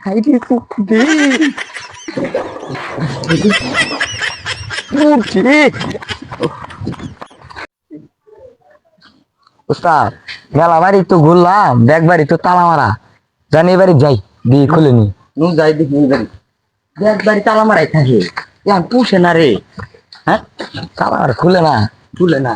হাইরে কুকুরে উঠে উস্তাদ মেলা বাড়ি তো ঘুরলাম ব্যাগ বাড়ি তো তালা মারা। জানি বাড়ি যাই দিয়ে খুলে নি। যাই দেখি বাড়ি দেখ বাড়ি তালা মারাই থাকে। এখন পুষে না রে। হ্যাঁ? তালা মারা খুলে না। খুলে না।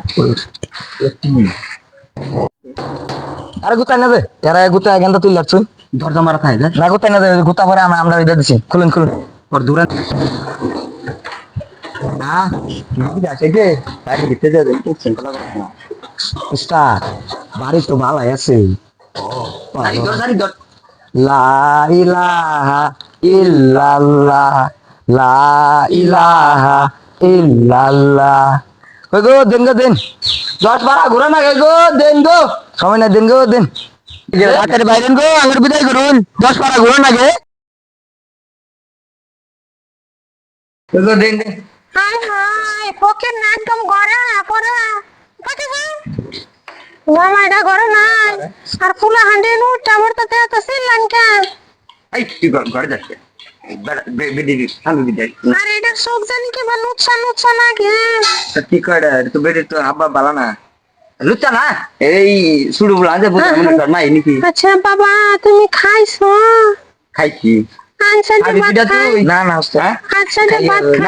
আরে গুতাই না দে এরা গুতাই গেন্দা তুই লাগছুন দরজা মারা থাকে না গুতাই না গুতা পরে আমরা আমরা এটা দিছি। খুলুন খুলুন। ওর দূরে। না বাড়ি তো ভালাই আছে। লা ইলাহা ইল্লাল্লাহ লা ইলাহা ইল্লাল্লাহ। কই গো দেন গো দেন। দশ বারা ঘুরে না গো দেন গো। সময় না দেন গো দেন। রাতের বাইরেন গো আমার বিদায় করুন। দশ না হাই হাই ফকের না একদম গড়া পড়া মামাইটা গড়া নাই। আর ফুলা হান্ডি নু তাতে তো সিলান কে? ঘর ঘরে যাচ্ছে আর এটা শোক জানি কি বা নুচ্ছা নুচ্ছা না কি তা কি করে তো বেডি তো আব্বা বালা না। লুচা না এই সুড়ু বলা যে বুঝা মনে কর মাই নাকি? আচ্ছা বাবা তুমি খাইছো? খাইছি না না আচ্ছা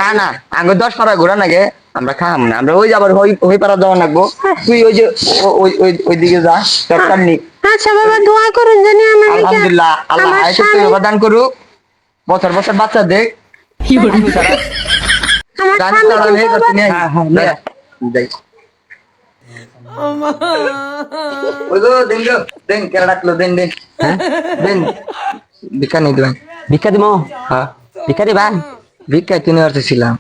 না না আগে দশ পাড়া ঘোরা নাগে আমরা খাম না। আমরা ওই যাবার ওই ওই পাড়া যাওয়া লাগবো তুই ওই যে ওই ওই ওই দিকে যা দরকার নেই আচ্ছা বাবা দোয়া করুন জানি আমার। আলহামদুলিল্লাহ আল্লাহ তুই অবদান করুক। বছর বছর বাচ্চা দেখ। আমার জানি স্বামী ভিক্ষা ভিক্ষা দিব হ্যাঁ ভিক্ষা দিবা ভিক্ষায় তিন ছিলাম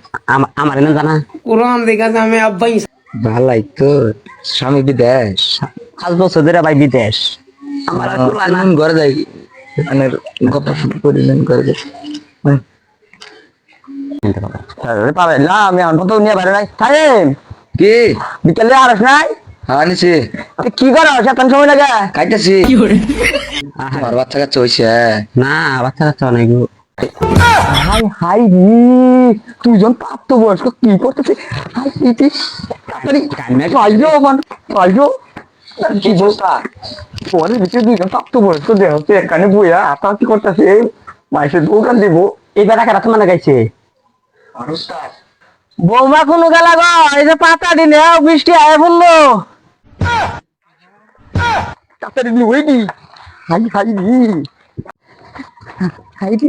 আমার এনে জানা কোরআন দেখা আমি আব্বাই ভালাই তো স্বামী বিদেশ পাঁচ বছর ধরে ভাই বিদেশ আমার ঘরে যাই মানে করি নেন ঘরে যাই হ্যাঁ। পাবে না আমি কত নিয়ে বাইরে নাই টাইম কি? বিকেলে আর নাই? হ্যাঁ নিছি তুই কি করো সেতন সময় লাগে? খাইতেছি। আমার বাচ্চা কাচ্চা না বাচ্চা কাচ্চা অনেক। হাই হাই রে প্রাপ্ত বয়স্ক কি করতেছে? হাই ইতি তাড়াতাড়ি। পাইলো আমার পাইলো কি বলতা? পরে দিকে দুজন প্রাপ্ত বয়স্ক দেহ এখানে বইয়া আতাহাতি করতেছে? মাইসের দোকান দিব। এই বেটা কারা তোমার গাইছে বৌমা কোনো গেলা গো এই যে পাতা দিনে বৃষ্টি আয় পড়ল। তাড়াতাড়ি নি ওই দি হাই হাই দি হাই দি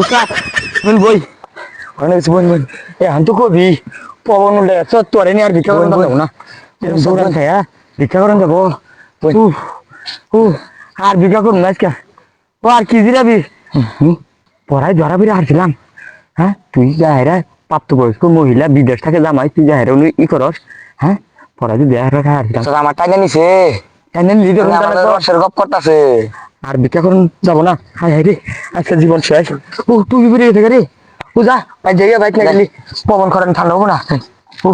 উঠা বই অনেক বোন বোন এ হান্তু কবি। পবন তোরে নিয়ে আর ভিক্ষা করেন না। ভিক্ষা করেন যাব উফ, আর ভিক্ষা করুন আজকে। ও আর কি দিরাবি পড়ায় ধরা বেড়ে হারছিলাম হ্যাঁ তুই যাহেরা প্রাপ্তবয়স্ক মহিলা বিদেশ থেকে জামাই তুই যাহেরা ই করস। হ্যাঁ পড়ায় তুই দেহের হারছিলাম আমার টাকা নিছে। টাইনে গপ করতেছে। আর ভিক্ষা করুন যাব না। হাই হাই রে আজকে জীবন শেষ। ও তুই বেরিয়ে থেকে রে। ও যা ভাই বাইক না গেলি। পবন করেন ঠান্ডা হব না। ও।